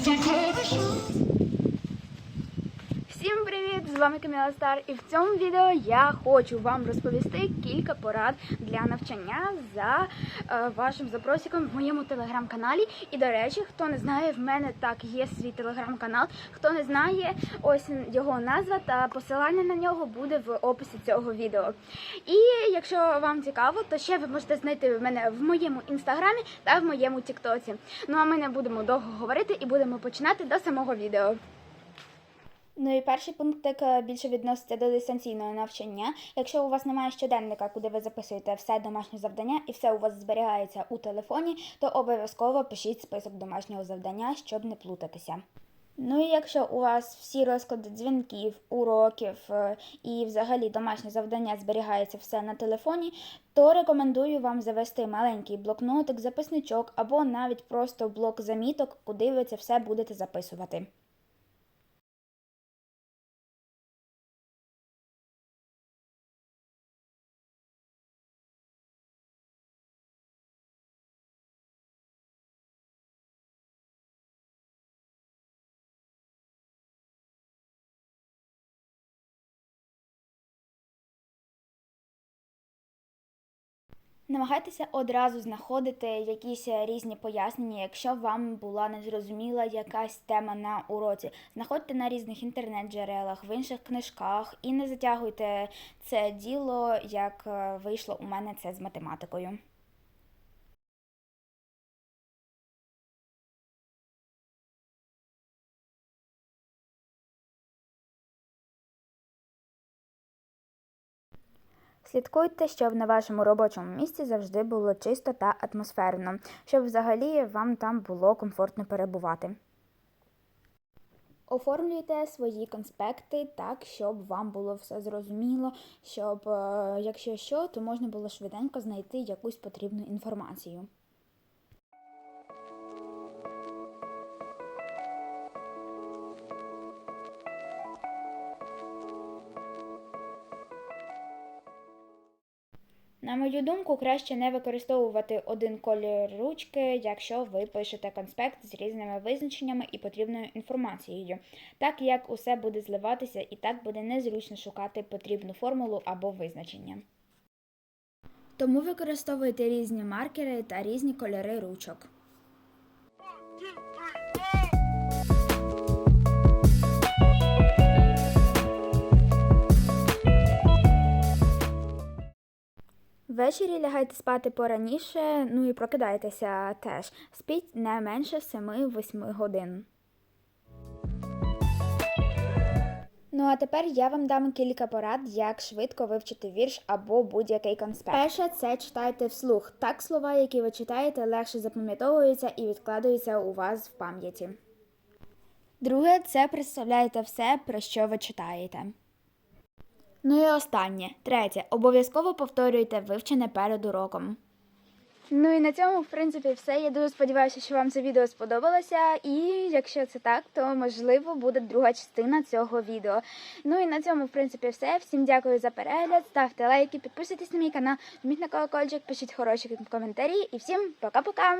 to close. Вами Каміла Стар, і в цьому відео я хочу вам розповісти кілька порад для навчання за е, вашим запросиком в моєму телеграм-каналі. І до речі, хто не знає, в мене так є свій телеграм-канал. Хто не знає, ось його назва та посилання на нього буде в описі цього відео. І якщо вам цікаво, то ще ви можете знайти мене в моєму інстаграмі та в моєму тіктоці. Ну а ми не будемо довго говорити і будемо починати до самого відео. Ну і перший пунктик більше відноситься до дистанційного навчання. Якщо у вас немає щоденника, куди ви записуєте все домашнє завдання і все у вас зберігається у телефоні, то обов'язково пишіть список домашнього завдання, щоб не плутатися. Ну і якщо у вас всі розклади дзвінків, уроків е, і взагалі домашнє завдання зберігається все на телефоні, то рекомендую вам завести маленький блокнотик, записничок або навіть просто блок заміток, куди ви це все будете записувати. Намагайтеся одразу знаходити якісь е, різні пояснення, якщо вам була незрозуміла якась тема на уроці. Знаходьте на різних інтернет-джерелах, в інших книжках і не затягуйте це діло, як е, вийшло у мене це з математикою. Слідкуйте, щоб на вашому робочому місці завжди було чисто та атмосферно, щоб взагалі вам там було комфортно перебувати. Оформлюйте свої конспекти так, щоб вам було все зрозуміло, щоб, е, якщо що, то можна було швиденько знайти якусь потрібну інформацію. На мою думку, краще не використовувати один колір ручки, якщо ви пишете конспект з різними визначеннями і потрібною інформацією, так як усе буде зливатися і так буде незручно шукати потрібну формулу або визначення. Тому використовуйте різні маркери та різні кольори ручок. Ввечері лягайте спати пораніше, ну і прокидайтеся теж. Спіть не менше 7-8 годин. Ну а тепер я вам дам кілька порад, як швидко вивчити вірш або будь-який конспект. Перше, це читайте вслух. Так слова, які ви читаєте, легше запам'ятовуються і відкладаються у вас в пам'яті. Друге, це представляєте все, про що ви читаєте. Ну і останнє, третє. Обов'язково повторюйте вивчене перед уроком. Ну і на цьому, в принципі, все. Я дуже сподіваюся, що вам це відео сподобалося. І якщо це так, то можливо буде друга частина цього відео. Ну і на цьому, в принципі, все. Всім дякую за перегляд. Ставте лайки, підписуйтесь на мій канал, жміть на колокольчик, пишіть хороші коментарі. І всім пока-пока!